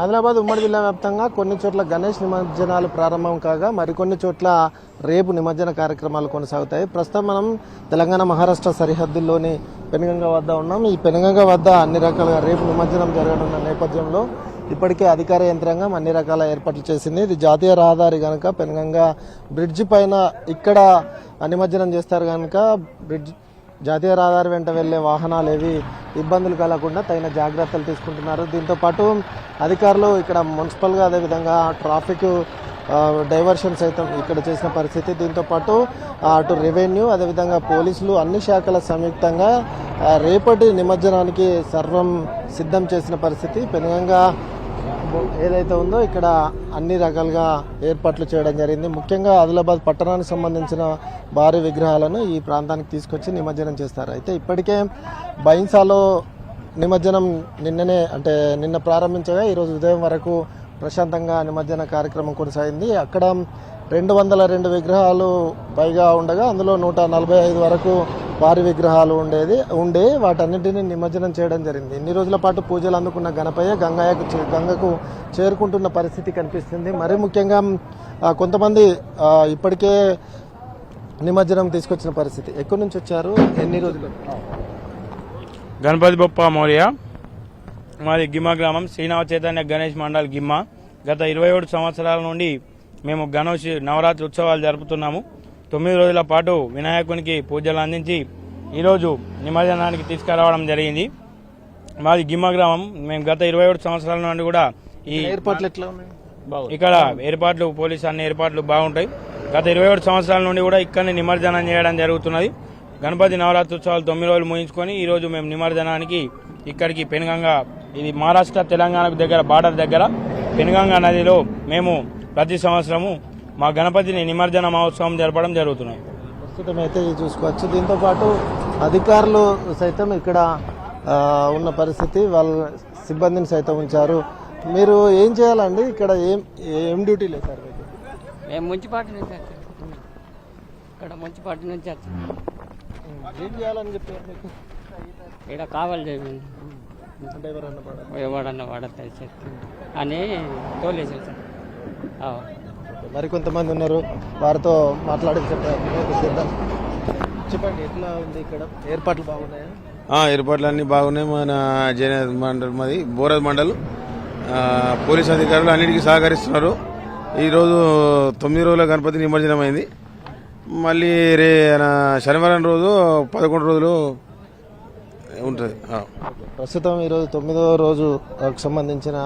ఆదిలాబాద్ ఉమ్మడి జిల్లా వ్యాప్తంగా కొన్ని చోట్ల గణేష్ నిమజ్జనాలు ప్రారంభం కాగా మరికొన్ని చోట్ల రేపు నిమజ్జన కార్యక్రమాలు కొనసాగుతాయి. ప్రస్తుతం మనం తెలంగాణ మహారాష్ట్ర సరిహద్దుల్లోని పెనుగంగ వద్ద ఉన్నాం. ఈ పెనుగంగ వద్ద అన్ని రకాలుగా రేపు నిమజ్జనం జరగనున్న నేపథ్యంలో ఇప్పటికే అధికార యంత్రాంగం అన్ని రకాల ఏర్పాట్లు చేసింది. ఇది జాతీయ రహదారి కనుక పెనుగంగ బ్రిడ్జ్ పైన ఇక్కడ నిమజ్జనం చేస్తారు కనుక బ్రిడ్జ్ జాతీయ రహదారి వెంట వెళ్ళే వాహనాలు ఏవి ఇబ్బందులు కలగకుండా తగిన జాగ్రత్తలు తీసుకుంటున్నారు. దీంతో పాటు అధికారులు ఇక్కడ మున్సిపల్గా అదేవిధంగా ట్రాఫిక్ డైవర్షన్స్ అయితే ఇక్కడ చేసిన పరిస్థితి. దీంతో పాటు అటు రెవెన్యూ అదేవిధంగా పోలీసులు అన్ని శాఖల సంయుక్తంగా రేపటి నిమజ్జనానికి సర్వం సిద్ధం చేసిన పరిస్థితి. పెనుగంగా ఏదైతే ఉందో ఇక్కడ అన్ని రకాలుగా ఏర్పాట్లు చేయడం జరిగింది. ముఖ్యంగా ఆదిలాబాద్ పట్టణానికి సంబంధించిన భారీ విగ్రహాలను ఈ ప్రాంతానికి తీసుకొచ్చి నిమజ్జనం చేస్తారు. అయితే ఇప్పటికే బైన్సాలో నిమజ్జనం నిన్ననే అంటే నిన్న ప్రారంభించగా ఈరోజు ఉదయం వరకు ప్రశాంతంగా నిమజ్జన కార్యక్రమం కొనసాగింది. అక్కడ రెండు వందల రెండు విగ్రహాలు పైగా ఉండగా అందులో నూట నలభై ఐదు వరకు వారి విగ్రహాలు ఉండేది ఉండే వాటన్నింటినీ నిమజ్జనం చేయడం జరిగింది. ఇన్ని రోజుల పాటు పూజలు అందుకున్న గణపయ్య గంగయ్యకు చే- గంగకు చేరుకుంటున్న పరిస్థితి కనిపిస్తుంది. మరీ ముఖ్యంగా కొంతమంది ఇప్పటికే నిమజ్జనం తీసుకొచ్చిన పరిస్థితి. ఎక్కడి నుంచి వచ్చారు? ఎన్ని రోజులు? గణపతి బొప్ప మౌర్య మాది గిమ్మ గ్రామం శ్రీనాథ చైతన్య గణేష్ మండల్ గిమ్మ. గత ఇరవై ఏడు సంవత్సరాల నుండి మేము గణేష్ నవరాత్రి ఉత్సవాలు జరుపుతున్నాము. తొమ్మిది రోజుల పాటు వినాయకునికి పూజలు అందించి ఈరోజు నిమజ్జనానికి తీసుకురావడం జరిగింది. మాది గిమ్మ గ్రామం. మేము గత ఇరవై ఏడు సంవత్సరాల నుండి కూడా ఈ ఏర్పాట్లు ఎట్లా ఉన్నాయి? ఇక్కడ ఏర్పాట్లు పోలీసు అన్ని ఏర్పాట్లు బాగుంటాయి. గత ఇరవై ఏడు సంవత్సరాల నుండి కూడా ఇక్కడనే నిమజ్జనం చేయడం జరుగుతున్నది. గణపతి నవరాత్రి ఉత్సవాలు తొమ్మిది రోజులు ముగించుకొని ఈ రోజు మేము నిమజ్జనానికి ఇక్కడికి పెనుగంగ ఇది మహారాష్ట్ర తెలంగాణకు దగ్గర బార్డర్ దగ్గర పెనుగంగ నదిలో మేము ప్రతి సంవత్సరము మా గణపతిని నిమజ్జన మహోత్సవం జరపడం జరుగుతున్నది ప్రస్తుతం అయితే ఇది చూసుకోవచ్చు. దీంతో పాటు అధికారులు సైతం ఇక్కడ ఉన్న పరిస్థితి వాళ్ళ సిబ్బందిని సైతం ఉంచారు. మీరు ఏం చేయాలండి? ఇక్కడ ఏం ఏం డ్యూటీ లేదు సార్ మీకు? మేము ముంచిపాటి నుంచి వచ్చాం. ఇక్కడ ముంచిపాటి నుంచి వచ్చాం. ఏం చేయాలని చెప్పారు మీకు? ఇక్కడ కావాలి అంటే ఎవరన్నా? ఎవడన్నా వాడతాయి అని తోలేసారు సార్. ఆ. మరి కొంతమంది ఉన్నారు. వారితో మాట్లాడి చెప్పండి. ఎట్లా ఉంది ఇక్కడ? ఏర్పాట్లు బాగున్నాయా? ఏర్పాట్లు అన్నీ బాగున్నాయి. మన జన మండల్ మాది బోరద్ మండల్. పోలీస్ అధికారులు అన్నిటికీ సహకరిస్తున్నారు. ఈరోజు తొమ్మిది రోజుల గణపతి నిమజ్జనం అయింది మళ్ళీ రే శనివారం రోజు పదకొండు రోజులు ఉంటుంది. ప్రస్తుతం ఈరోజు తొమ్మిదో రోజు సంబంధించిన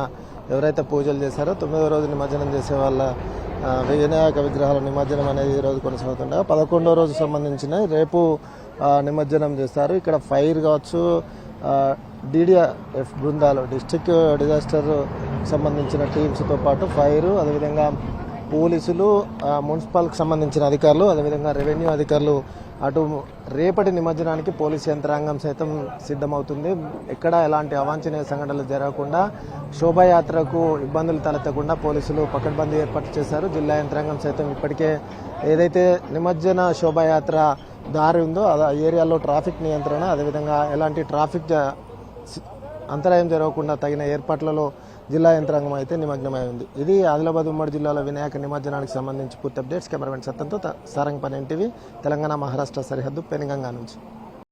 ఎవరైతే పూజలు చేశారో తొమ్మిదో రోజు నిమజ్జనం చేసే వాళ్ళ వినాయక విగ్రహాల నిమజ్జనం అనేది ఈరోజు రోజు కొనసాగుతుండగా పదకొండో రోజు సంబంధించిన రేపు నిమజ్జనం చేస్తారు. ఇక్కడ ఫైర్ కావచ్చు డిడిఎఫ్ బృందాలు డిస్టిక్ డిజాస్టర్ సంబంధించిన టీమ్స్తో పాటు ఫైర్ అదేవిధంగా పోలీసులు మున్సిపల్కి సంబంధించిన అధికారులు అదేవిధంగా రెవెన్యూ అధికారులు అటు రేపటి నిమజ్జనానికి పోలీస్ యంత్రాంగం సైతం సిద్ధమవుతుంది. ఎక్కడ ఎలాంటి అవాంఛనీయ సంఘటనలు జరగకుండా శోభాయాత్రకు ఇబ్బందులు తలెత్తకుండా పోలీసులు పకడ్బందీ ఏర్పాటు చేశారు. జిల్లా యంత్రాంగం సైతం ఇప్పటికే ఏదైతే నిమజ్జన శోభాయాత్ర దారి ఉందో ఆ ఏరియాలో ట్రాఫిక్ నియంత్రణ అదేవిధంగా ఎలాంటి ట్రాఫిక్ అంతరాయం జరగకుండా తగిన ఏర్పాట్లలో జిల్లా యంత్రాంగం అయితే నిమగ్నమై ఉంది. ఇది ఆదిలాబాద్ ఉమ్మడి జిల్లాలో వినాయక నిమజ్జనానికి సంబంధించి పూర్తి అప్డేట్స్. కెమెరామెన్ సత్తంతో సారంగపని ఎన్టీవీ తెలంగాణ మహారాష్ట్ర సరిహద్దు పెనుగంగా నుంచి.